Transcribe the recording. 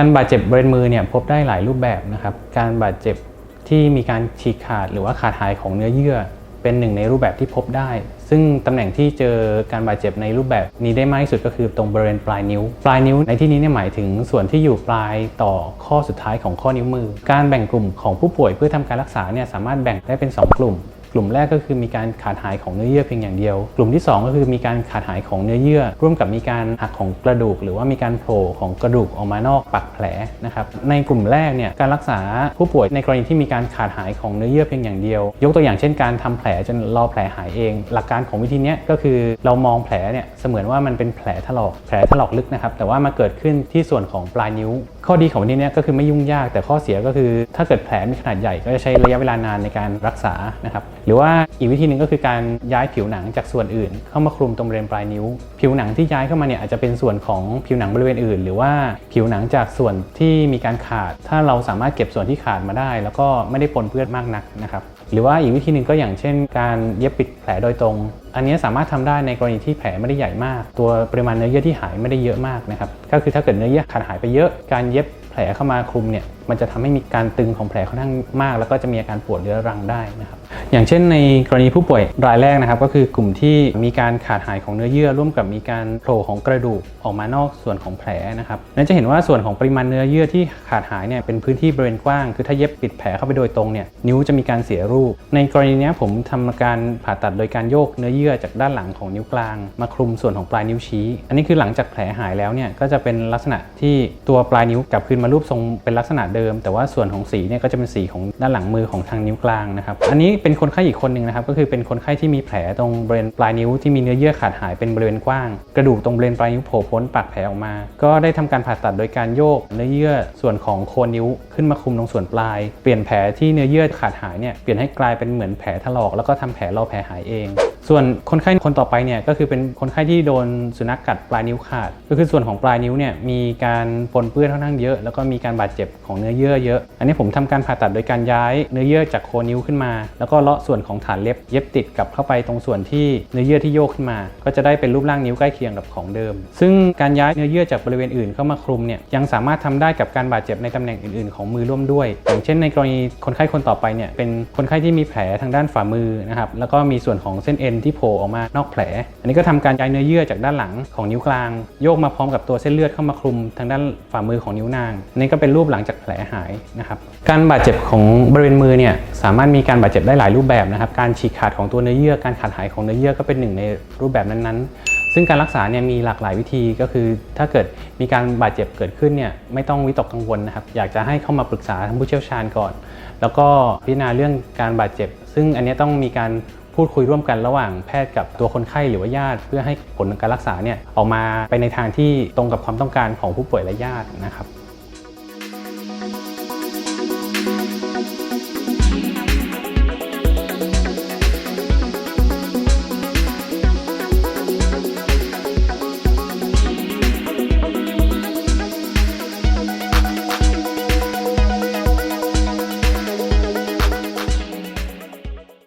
การบาดเจ็บบริเวณมือเนี่ยพบได้หลายรูปแบบนะครับ การบาดเจ็บที่มีการฉีกขาดหรือว่าขาดหายของเนื้อเยื่อ เป็นหนึ่งในรูปแบบที่พบได้ ซึ่งตำแหน่งที่เจอการบาดเจ็บในรูปแบบนี้ได้มากที่สุดก็คือตรงบริเวณปลายนิ้ว ปลายนิ้วในที่นี้เนี่ยหมายถึงส่วนที่อยู่ปลายต่อข้อสุดท้ายของข้อนิ้วมือ การแบ่งกลุ่มของผู้ป่วยเพื่อทำการรักษาเนี่ยสามารถแบ่งได้เป็น 2 กลุ่ม กลุ่มแรกก็คือมีการขาดหายของเนื้อเยื่อเพียงอย่างเดียว กลุ่มที่ 2 ก็คือมีการขาดหายของเนื้อเยื่อ ร่วมกับมีการหักของกระดูก หรือว่ามีการโผล่ของกระดูกออกมานอกปักแผลนะครับในกลุ่มแรกเนี่ยการรักษาผู้ป่วยในกรณีที่มีการขาดหายของเนื้อเยื่อเพียงอย่างเดียว ยกตัวอย่างเช่นการทำแผลจนรอแผลหายเอง หลักการของวิธีนี้ก็คือเรามองแผลเนี่ยเสมือนว่ามันเป็นแผลถลอกแผลถลอกลึกนะครับแต่ว่ามาเกิดขึ้นที่ส่วนของปลายนิ้ว ข้อดีของวิธีนี้ก็คือไม่ยุ่งยาก แต่ข้อเสียก็คือ ถ้าเกิดแผลมีขนาดใหญ่ก็จะใช้ระยะเวลานานในการรักษานะครับหรือว่าอีกวิธีหนึ่งก็คือการย้ายผิวหนังจากส่วนอื่น เข้ามาคลุมตรงบริเวณปลายนิ้ว ผิวหนังที่ย้ายเข้ามาเนี่ยอาจจะเป็นส่วนของผิวหนังบริเวณอื่น หรือว่าผิวหนังจากส่วนที่มีการขาด ถ้าเราสามารถเก็บส่วนที่ขาดมาได้ แล้วก็ไม่ได้ปนเปื้อนมากนักนะครับหรือว่าอีกวิธีหนึ่งก็อย่างเช่น การเย็บปิดแผลโดยตรง อันนี้สามารถทำได้ในกรณีที่แผลไม่ได้ใหญ่มาก ตัวปริมาณเนื้อเยื่อที่หายไม่ได้เยอะมากนะครับก็คือถ้าเกิดเนื้อเยื่อขาดหายไปเยอะ การเย็บแผลเข้ามาคลุมเนี่ย มันจะทำให้มีการตึงของแผลค่อนข้างมาก แล้วก็จะมีอาการปวดเรื้อรังได้นะครับอย่างเช่นในกรณีผู้ป่วยรายแรกนะครับก็คือกลุ่มที่มีการขาดหายของเนื้อเยื่อ ร่วมกับมีการโผล่ของกระดูกออกมานอกส่วนของแผลนะครับนั่นจะเห็นว่าส่วนของปริมาณเนื้อเยื่อที่ขาดหายเนี่ยเป็นพื้นที่บริเวณกว้าง คือถ้าเย็บปิดแผลเข้าไปโดยตรงเนี่ยนิ้วจะมีการเสียรูป ในกรณีนี้ผมทำการผ่าตัดโดยการโยกเนื้อเยื่อจากด้านหลังของนิ้วกลาง มาคลุมส่วนของปลายนิ้วชี้ อันนี้คือหลังจากแผลหายแล้วเนี่ยก็จะเป็นลักษณะที่ตัวปลายนิ้วกลับคืนมารูปทรงเป็นลักษณะเดิม แต่ว่าส่วนของสีเนี่ยก็จะเป็นสีของด้านหลังมือของทางนิ้วกลางนะครับอันนี้เป็นคนไข้อีกคนหนึ่งนะครับก็คือเป็นคนไข้ที่มีแผลตรงบริเวณปลายนิ้วที่มีเนื้อเยื่อขาดหายเป็นบริเวณกว้าง กระดูกตรงบริเวณปลายนิ้วโผล่พ้นปากแผลออกมา ก็ได้ทำการผ่าตัดโดยการโยกเนื้อเยื่อส่วนของโคนนิ้วขึ้นมาคุมตรงส่วนปลาย เปลี่ยนแผลที่เนื้อเยื่อขาดหายเนี่ยเปลี่ยนให้กลายเป็นเหมือนแผลถลอกแล้วก็ทำแผลรอแผลหายเอง ส่วนคนไข้คนต่อไปเนี่ยก็คือเป็นคนไข้ที่โดนสุนัขกัดปลายนิ้วขาด ก็คือส่วนของปลายนิ้วเนี่ยมีการปนเปื้อนค่อนข้างเยอะ แล้วก็มีการบาดเจ็บของเนื้อเยื่อเยอะ อันนี้ผมทำการผ่าตัดโดยการย้ายเนื้อเยื่อจากโคนนิ้วขึ้นมา แล้วก็เลาะส่วนของฐานเล็บเย็บติดกลับเข้าไปตรงส่วนที่เนื้อเยื่อที่โยกขึ้นมา ก็จะได้เป็นรูปร่างนิ้วใกล้เคียงกับของเดิม ซึ่งการย้ายเนื้อเยื่อจากบริเวณอื่นเข้ามาคลุมเนี่ยยังสามารถทำได้กับการบาดเจ็บในตำแหน่งอื่นๆ ของมือร่วมด้วย อย่างเช่นในกรณีคนไข้คนต่อไปเนี่ยเป็นคนไข้ที่มีแผลทางด้านฝ่ามือนะครับแล้วก็มีส่วนของเส้นเอ็นที่โผล่ออกมานอกแผล อันนี้ก็ทำการย้ายเนื้อเยื่อจากด้านหลังของนิ้วกลาง โยกมาพร้อมกับตัวเส้นเลือดเข้ามาคลุมทางด้านฝ่ามือของนิ้วนางอันนี่ก็เป็นรูปหลังจากแผลหายนะครับการบาดเจ็บของบริเวณมือเนี่ยสามารถมีการบาดเจ็บได้หลายรูปแบบนะครับการฉีกขาดของตัวเนื้อเยื่อการขาดหายของเนื้อเยื่อก็เป็นหนึ่งในรูปแบบนั้นๆซึ่งการรักษาเนี่ยมีหลากหลายวิธีก็คือ ถ้าเกิดมีการบาดเจ็บเกิดขึ้นเนี่ยไม่ต้องวิตกกังวลนะครับ อยากจะให้เข้ามาปรึกษาทางผู้เชี่ยวชาญก่อน แล้วก็พิจารณาเรื่องการบาดเจ็บ ซึ่งอันนี้ต้องมีการ พูดคุยร่วมกันระหว่างแพทย์กับตัวคนไข้หรือว่าญาติ เพื่อให้ผลการรักษาเนี่ยออกมาไปในทางที่ตรงกับความต้องการของผู้ป่วยและญาตินะครับ